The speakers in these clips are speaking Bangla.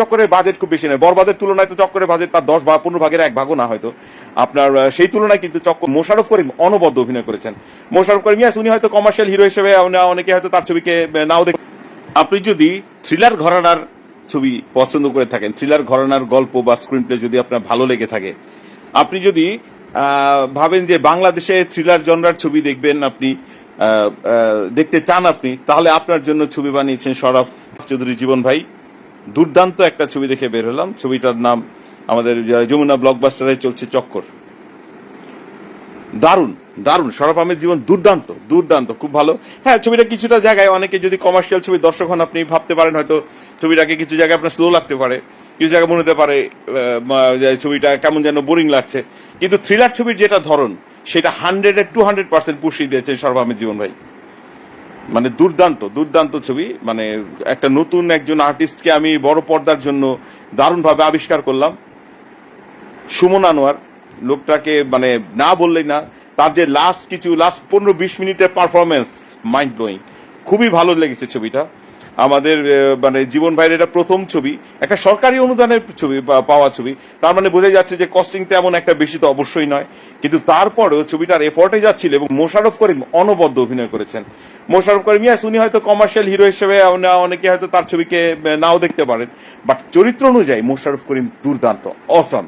চক্করের বাজেট খুব বেশি নয়। বরবাদের তুলনায় তো চক্করের বাজেট তার দশ বা পনেরো ভাগের এক ভাগও না হয়তো। আপনার সেই তুলনায় কিন্তু চক্কর মোশারফ করিম অনবদ্য অভিনয় করেছেন। মোশারফ করিম, ইয়াস, উনি হয়তো কমার্শিয়াল হিরো হিসেবে অনেকে হয়তো তার ছবিকে নাও দেখ আপনি যদি থ্রিলার ঘরানার ছবি পছন্দ করে থাকেন থ্রিলার ঘরানার গল্প বা স্ক্রিন প্লে যদি আপনার ভালো লেগে থাকে, আপনি যদি ভাবেন যে বাংলাদেশে থ্রিলার জনরার ছবি দেখবেন আপনি দেখতে চান আপনি, তাহলে আপনার জন্য ছবি বানিয়েছেন শরফ চৌধুরী জীবন ভাই। দুর্দান্ত একটা ছবি দেখে বের হলাম। ছবিটার নাম আমাদের যমুনা ব্লকবাস্টারে চলছে চক্কর। দারুণ দারুণ। শরফ আহমেদ জীবন দুর্দান্ত দুর্দান্ত, খুব ভালো। হ্যাঁ ছবিটা কিছুটা জায়গায়, অনেকে যদি কমার্শিয়াল ছবি দর্শক হন, আপনি ভাবতে পারেন হয়তো ছবিটাকে কিছু জায়গায় আপনার স্লো লাগতে পারে, কিছু জায়গায় মনে হতে পারে ছবিটা কেমন যেন বোরিং লাগছে। কিন্তু থ্রিলার ছবির যেটা ধরন, সেটা হান্ড্রেড টু হান্ড্রেড পার্সেন্ট পুষিয়ে দিয়েছে শরফ আহমেদ জীবন ভাই। মানে দুর্দান্ত দুর্দান্ত ছবি। মানে একটা নতুন একজন আর্টিস্টকে আমি বড় পর্দার জন্য দারুণভাবে আবিষ্কার করলাম। সুমন আনোয়ার, লোকটাকে মানে না বললেই না, তার যে লাস্ট কিছু লাস্ট পনেরো বিশ মিনিটের পারফরমেন্স মাইন্ড ব্লোয়িং খুবই ভালো লেগেছে ছবিটা। আমাদের মানে জীবন ভাইয়ের এটা প্রথম ছবি, একটা সরকারি অনুদানের ছবি পাওয়া ছবি। তার মানে বোঝা যাচ্ছে যে কস্টিং তেমন একটা বেশি তো অবশ্যই নয়। কিন্তু তারপরেও ছবিটার এফোর্টে যাচ্ছিল এবং মোশারফ করিম অনবদ্য অভিনয় করেছেন। মোশারফ করিম, ইয়াস, উনি হয়তো কমার্শিয়াল হিরো হিসেবে অনেকে হয়তো তার ছবিকে নাও দেখতে পারেন। বাট চরিত্র অনুযায়ী মোশারফ করিম দুর্দান্ত অসম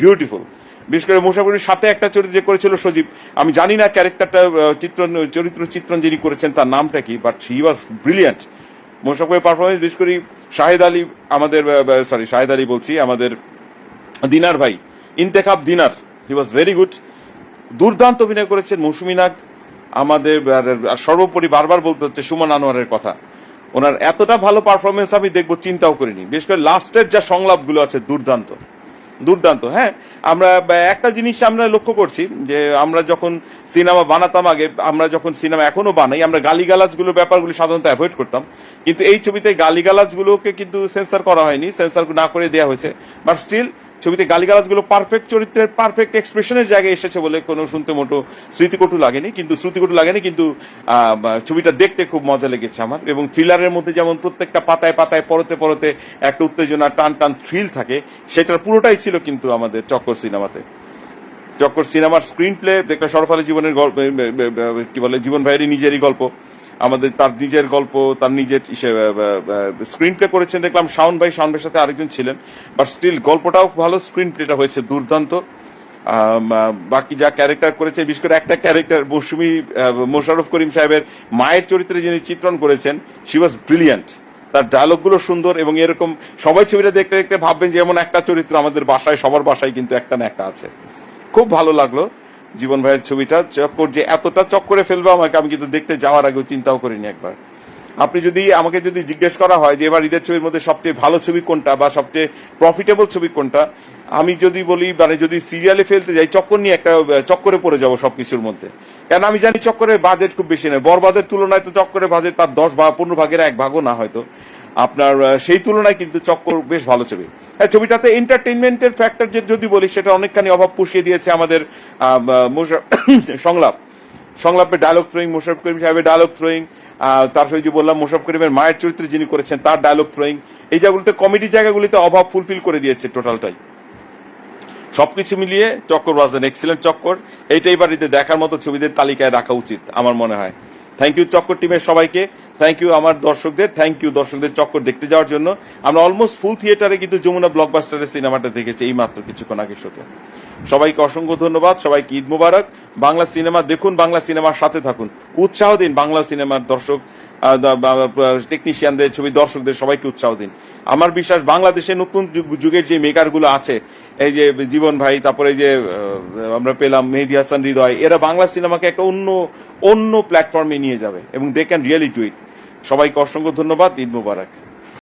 বিউটিফুল বিশেষ করে মোশাফরের সাথে একটা চরিত্র যে করেছিল সজীব, আমি জানি না ক্যারেক্টারটা চিত্র, চরিত্র চিত্রণ যিনি করেছেন তার নামটা কি বাট হি ওয়াজ ব্রিলিয়ান্ট মোশাফরের পারফরমেন্স বিশেষ করে শাহেদ আলী, আমাদের সরি শাহেদ আলী বলছি, আমাদের দিনার ভাই, ইন্তেখাব দিনার হি ওয়াজ ভেরি গুড দুর্দান্ত অভিনয় করেছেন মৌসুমী নাগ। আমাদের সর্বোপরি বারবার বলতে হচ্ছে সুমন আনোয়ারের কথা। ওনার এতটা ভালো পারফরমেন্স আমি দেখব, চিন্তাও করিনি। বিশেষ করে লাস্টের যা সংলাপগুলো আছে, দুর্দান্ত। দুর্দান্ত হ্যাঁ? আমরা একটা জিনিস আমরা লক্ষ্য করছি, যে আমরা যখন সিনেমা বানাতাম আগে, আমরা যখন সিনেমা এখনও বানাই, আমরা গালিগালাজগুলো ব্যাপারগুলো সাধারণত অ্যাভয়েড করতাম। কিন্তু এই ছবিতে গালিগালাজগুলোকে কিন্তু সেন্সার করা হয়নি সেন্সার না করে দেওয়া হয়েছে। বাট স্টিল ছবিতে গালিগালাজগুলো পারফেক্ট চরিত্রের পারফেক্ট এক্সপ্রেশনের জায়গায় এসেছে বলে কোনো শুনতে মোটো স্মৃতিকটু লাগেনি, কিন্তু শ্রুতিকটু লাগেনি, কিন্তু ছবিটা দেখতে খুব মজা লেগেছে আমার। এবং থ্রিলারের মধ্যে যেমন প্রত্যেকটা পাতায় পাতায় পরতে পরতে একটা উত্তেজনা, টান টান থ্রিল থাকে, সেটার পুরোটাই ছিল কিন্তু আমাদের চক্কর সিনেমাতে। চক্কর সিনেমার স্ক্রিন প্লে দেখলে সরফ আলী জীবনের গল্প কি বলে, জীবন ভাইয়েরই নিজেরই গল্প। আমাদের তার নিজের গল্প, তার নিজের স্ক্রিন প্লে করেছেন। দেখলাম শাওন ভাই, শাওন ভাইয়ের সাথে আরেকজন ছিলেন। বাট স্টিল গল্পটাও ভালো স্ক্রিন প্লেটা হয়েছে দুর্দান্ত। বাকি যা ক্যারেক্টার করেছে, বিশেষ করে একটা ক্যারেক্টার মৌসুমি মোশারফ করিম সাহেবের মায়ের চরিত্রে যিনি চিত্রণ করেছেন শি ওয়াজ ব্রিলিয়ান্ট তার ডায়লগুলো সুন্দর এবং এরকম সবাই ছবিটা দেখতে দেখতে ভাববেন যে এমন একটা চরিত্র আমাদের বাসায়, সবার বাসায় কিন্তু একটা না একটা আছে। খুব ভালো লাগল। জীবন ভাইয়ের ছবিটা, চক্কর যে এতটা চক্করে ফেলবে আমাকে, আমি কিন্তু দেখতে যাওয়ার আগেও চিন্তাও করিনি একবার। আপনি যদি, আমাকে যদি জিজ্ঞেস করা হয় যে এবার ঈদের ছবির মধ্যে সবচেয়ে ভালো ছবি কোনটা বা সবচেয়ে প্রফিটেবল ছবি কোনটা, আমি যদি বলি মানে যদি সিরিয়ালে ফেলতে যাই, চক্কর নিয়ে একটা চক্করে পড়ে যাব সবকিছুর মধ্যে। কেন আমি জানি চক্করের বাজেট খুব বেশি নয়, বরবাদের তুলনায় তো চক্করের বাজেট তার দশ বা পনেরো ভাগের এক ভাগও না হয়তো। আপনার সেই তুলনায় কিন্তু চক্কর বেশ ভালো ছবি। হ্যাঁ ছবিটাতে এন্টারটেনমেন্টের ফ্যাক্টর যে যদি বলি, সেটা অনেকখানি অভাব পুষিয়ে দিয়েছে আমাদের সংলাপ। সংলাপে ডায়লগ থ্রোয়িং মোশারফ করিম সাহেবের ডায়লগ থ্রোয়িং তার সঙ্গে যে বললাম, মোশারফ করিমের মায়ের চরিত্রে যিনি করেছেন, তার ডায়লগ থ্রোয়িং এই জায়গাগুলোতে কমেডি জায়গাগুলিতে অভাব ফুলফিল করে দিয়েছে টোটালটাই সবকিছু মিলিয়ে চক্কর ওয়াজ এন এক্সিলেন্ট চক্কর। এইটাই বাড়িতে দেখার মতো ছবিদের তালিকায় রাখা উচিত, আমার মনে হয়। থ্যাংক ইউ চক্কর টিমের সবাইকে। থ্যাংক ইউ আমার দর্শকদের। থ্যাংক ইউ দর্শকদের চক্কর দেখতে যাওয়ার জন্য। আমরা অলমোস্ট ফুল থিয়েটারে কিন্তু যমুনা ব্লকবাস্টারের সিনেমাটা দেখেছি এই মাত্র কিছুক্ষণ আগে শোতে সবাইকে অসংখ্য ধন্যবাদ। সবাইকে ঈদ মুবারক। বাংলা সিনেমা দেখুন, বাংলা সিনেমার সাথে থাকুন। উৎসাহ দিন বাংলা সিনেমার দর্শক টেকনিশিয়ানদের ছবি, দর্শকদের সবাইকে উৎসাহ দিন। আমার বিশ্বাস বাংলাদেশে নতুন যুগ- যুগের যে মেকারগুলো আছে, এই যে জীবন ভাই, তারপরে যে আমরা পেলাম মেহেদি হাসান হৃদয়, এরা বাংলা সিনেমাকে একটা অন্য অন্য প্ল্যাটফর্মে নিয়ে যাবে এবং they can really do it সবাইকে অসংখ্য ধন্যবাদ ঈদ মুবারক।